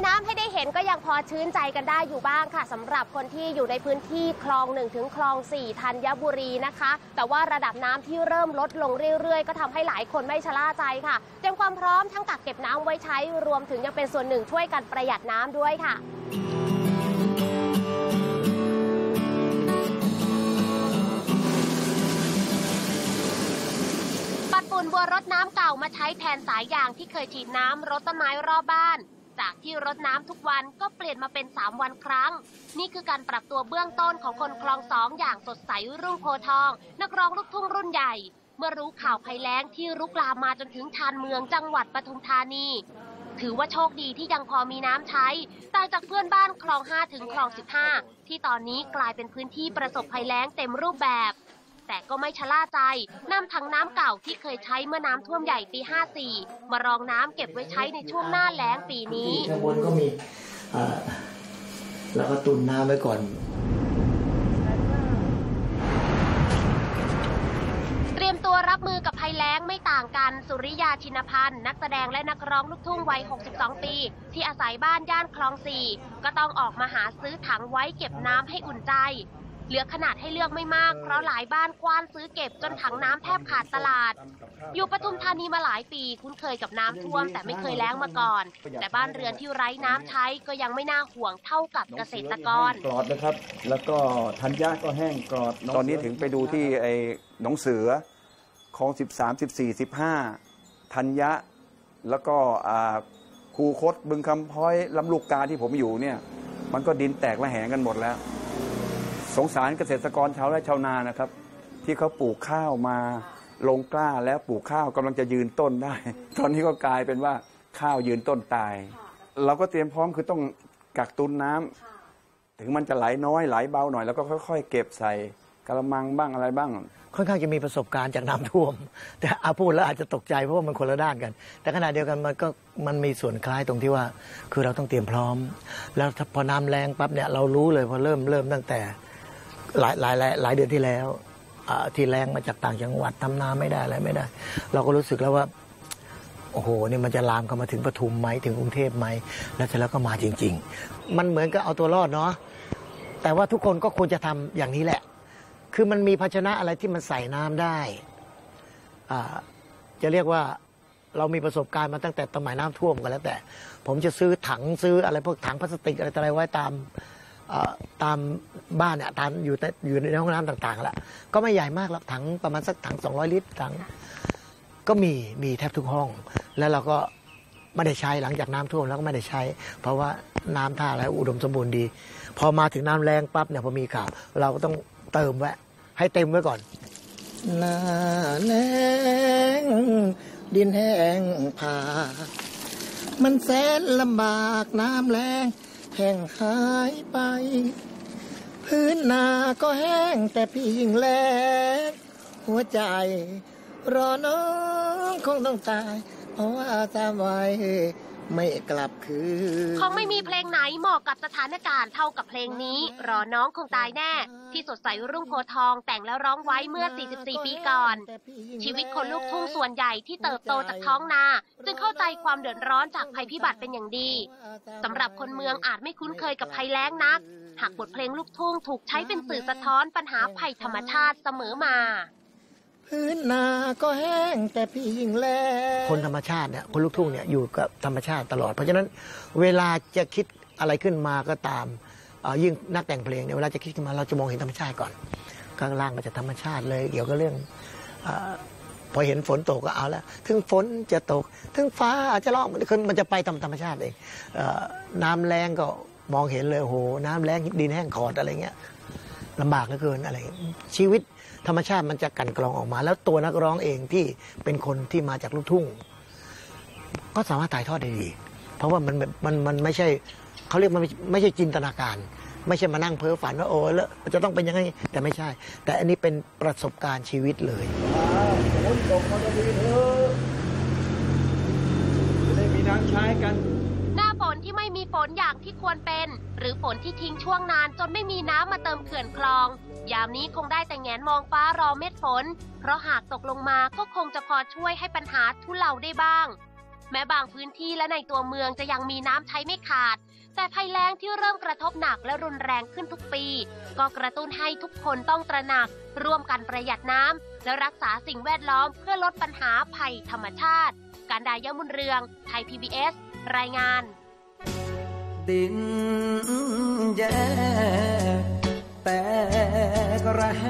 มีน้ำให้ได้เห็นก็ยังพอชื่นใจกันได้อยู่บ้างค่ะสำหรับคนที่อยู่ในพื้นที่คลอง1ถึงคลอง4ธัญบุรีนะคะ แต่ว่าระดับน้ำที่เริ่มลดลงเรื่อยๆ ก็ทำให้หลายคนไม่ชะล่าใจค่ะ เตรียมความพร้อมทั้งกักเก็บน้ำไว้ใช้รวมถึงยังเป็นส่วนหนึ่งช่วยกันประหยัดน้ำด้วยค่ะปัดฝุ่นบัวรดน้ำเก่ามาใช้แทนสายยางที่เคยฉีดน้ำรดต้นไม้รอบบ้าน จากที่รดน้ำทุกวันก็เปลี่ยนมาเป็น 3 วันครั้ง นี่คือการปรับตัวเบื้องต้นของคนคลองสองอย่างสดใสรุ่งโพทอง นักร้องลูกทุ่งรุ่นใหญ่ เมื่อรู้ข่าวภัยแล้งที่รุกลามมาจนถึงชานเมืองจังหวัดปทุมธานี ถือว่าโชคดีที่ยังพอมีน้ำใช้ต่างจากเพื่อนบ้านคลอง 5 ถึงคลอง 15 ที่ตอนนี้กลายเป็นพื้นที่ประสบภัยแล้งเต็มรูปแบบ แต่ก็ไม่ชะล่าใจนำถังน้ำเก่าที่เคยใช้เมื่อน้ำท่วมใหญ่ปี 54 มารองน้ำเก็บไว้ใช้ในช่วงหน้าแล้งปีนี้ข้างบนก็มีเอ่อแล้วก็ตุนน้ำไว้ก่อนเตรียมตัวรับมือกับภัยแล้งไม่ต่างกันสุริยาชินพันธ์นักแสดงและนักร้องลูกทุ่งวัย 62 ปี ที่อาศัยบ้านย่านคลองสี่ก็ต้องออกมาหาซื้อถังไว้เก็บน้ำให้อุ่นใจ เหลือขนาดให้เลือกไม่มาก เพราะหลายบ้านกว้านซื้อเก็บจนถังน้ำแทบขาดตลาด อยู่ปทุมธานีมาหลายปี คุ้นเคยกับน้ำท่วม แต่ไม่เคยแล้งมาก่อน แต่บ้านเรือนที่ไร้น้ำใช้ก็ยังไม่น่าห่วงเท่ากับเกษตรกร กรอดนะครับ แล้วก็ธัญญาก็แห้งกรอดตอนนี้ถึงไปดูที่ไอ้หนองเสือคลอง13 14 15ธัญญะ แล้วก็อ่าคูคตบึงคำพ้อยลำลูกกาที่ผมอยู่เนี่ย มันก็ดินแตกระแหงกันหมดแล้ว สงสารเกษตรกรชาวไร่ชาวนานะครับ ที่เขาปลูกข้าวมาลงกล้าแล้วปลูกข้าวกำลังจะยืนต้นได้ ตอนนี้ก็กลายเป็นว่าข้าวยืนต้นตาย เราก็เตรียมพร้อมคือต้องกักตุนน้ำถึงมันจะไหลน้อยไหลเบาหน่อย แล้วก็ค่อย ๆ เก็บใส่กระมังบ้างอะไรบ้าง ค่อนข้างจะมีประสบการณ์จากน้ำท่วม แต่อาพูดแล้วอาจจะตกใจเพราะว่ามันคนละด้านกัน แต่ขณะเดียวกันมันก็มันมีส่วนคล้ายตรงที่ว่า คือเราต้องเตรียมพร้อม แล้วพอน้ำแรงปั๊บเนี่ยเรารู้เลยพอเริ่มเริ่มตั้งแต่ หลายหลายหลายเดือนที่แล้วที่แรงมาจากต่างจังหวัดทำนาไม่ได้อะไรไม่ได้ เราก็รู้สึกแล้วว่าโอ้โหนี่มันจะลามเข้ามาถึงปทุมไหมถึงกรุงเทพไหมแล้วเสร็จแล้วก็มาจริง ๆ มันเหมือนกับเอาตัวรอดเนาะแต่ว่าทุกคนก็ควรจะทำอย่างนี้แหละ คือมันมีภาชนะอะไรที่มันใส่น้ำได้อ่าจะเรียกว่าเรามีประสบการณ์มาตั้งแต่สมัยน้ำท่วมกันแล้วแต่ ผมจะซื้อถังซื้ออะไรพวกถังพลาสติกอะไรต่ออะไรไว้ตาม ตามบ้านเนี่ยตามอยู่แต่อยู่ในห้องน้ำต่างๆแล้วก็ไม่ใหญ่มากหรอกถังประมาณสักถัง 200 ลิตรถังก็มีมีแทบทุกห้อง แล้วเราก็ไม่ได้ใช้หลังจากน้ำท่วมแล้วก็ไม่ได้ใช้ เพราะว่าน้ำท่าอะไรอุดมสมบูรณ์ดี พอมาถึงน้ำแรงปั๊บเนี่ยพอมีข่าวเราก็ต้องเติมไว้ให้เต็มไว้ก่อนหน้าแรงดินแห้งผามันแสนลำบากน้ำแรง แห้งหายไป พื้นนาก็แห้งแต่พี่ยิ่งแลกหัวใจ รอน้องคงต้องตาย เพราะว่าตามไว้ไม่กลับคืนคงไม่มีเพลงไหนเหมาะกับสถานการณ์เท่ากับเพลงนี้ รอน้องคงตายแน่ ที่สดใสรุ่งโพทองแต่งแล้วร้องไว้เมื่อ 44 ปีก่อน ชีวิตคนลูกทุ่งส่วนใหญ่ที่เติบโตจากท้องนา จึงเข้า ใจความเดือดร้อนจากภัยพิบัติเป็นอย่างดีสำหรับคนเมืองอาจไม่คุ้นเคยกับภัยแล้งนัก หากบทเพลงลูกทุ่งถูกใช้เป็นสื่อสะท้อนปัญหาภัยธรรมชาติเสมอมา พื้นนาก็แห้งแต่พี่ยิ่งแลคนธรรมชาติเนี่ยคนลูกทุ่งเนี่ยอยู่กับธรรมชาติตลอด เพราะฉะนั้นเวลาจะคิดอะไรขึ้นมาก็ตามยิ่งนักแต่งเพลงเนี่ยเวลาจะคิดขึ้นมาเราจะมองเห็นธรรมชาติก่อน ข้างล่างมาจากธรรมชาติเลย เกี่ยวกับเรื่องอ พอเห็นฝนตกก็เอาแล้วถึงฝนจะตก ถึงฟ้าอาจจะร้องคือมันจะไปตามธรรมชาติเองน้ำแรงก็มองเห็นเลยโหน้ำแรงดินแห้งขอดอะไรเงี้ยลำบากเหลือเกินอะไรเงี้ยชีวิตธรรมชาติมันจะกันกรองออกมา แล้วตัวนักร้องเองที่เป็นคนที่มาจากลูกทุ่ง ก็สามารถถ่ายทอดได้ดี เพราะว่ามันมันมันไม่ใช่เขาเรียกมันไม่ใช่จินตนาการ ไม่ใช่มานั่งเพ้อฝันว่าโอ้แล้วจะต้องเป็นยังไงแต่ไม่ใช่ แต่อันนี้เป็นประสบการณ์ชีวิตเลย ฝนตกมาดีเถอะจะได้มีน้ำใช้กัน หน้าฝนที่ไม่มีฝนอย่างที่ควรเป็น หรือฝนที่ทิ้งช่วงนานจนไม่มีน้ำมาเติมเขื่อนคลอง ยามนี้คงได้แต่แงนมองฟ้ารอเม็ดฝน เพราะหากตกลงมาก็คงจะพอช่วยให้ปัญหาทุเลาได้บ้าง แม้บางพื้นที่และในตัวเมืองจะยังมีน้ำใช้ไม่ขาด แต่ภัยแล้งที่เริ่มกระทบหนักและรุนแรงขึ้นทุกปี ก็กระตุ้นให้ทุกคนต้องตระหนัก ร่วมกันประหยัดน้ำและรักษาสิ่งแวดล้อมเพื่อลดปัญหาภัยธรรมชาติ การดายมุนเรือง ไทย PBS รายงาน ดินแยกแตกระแห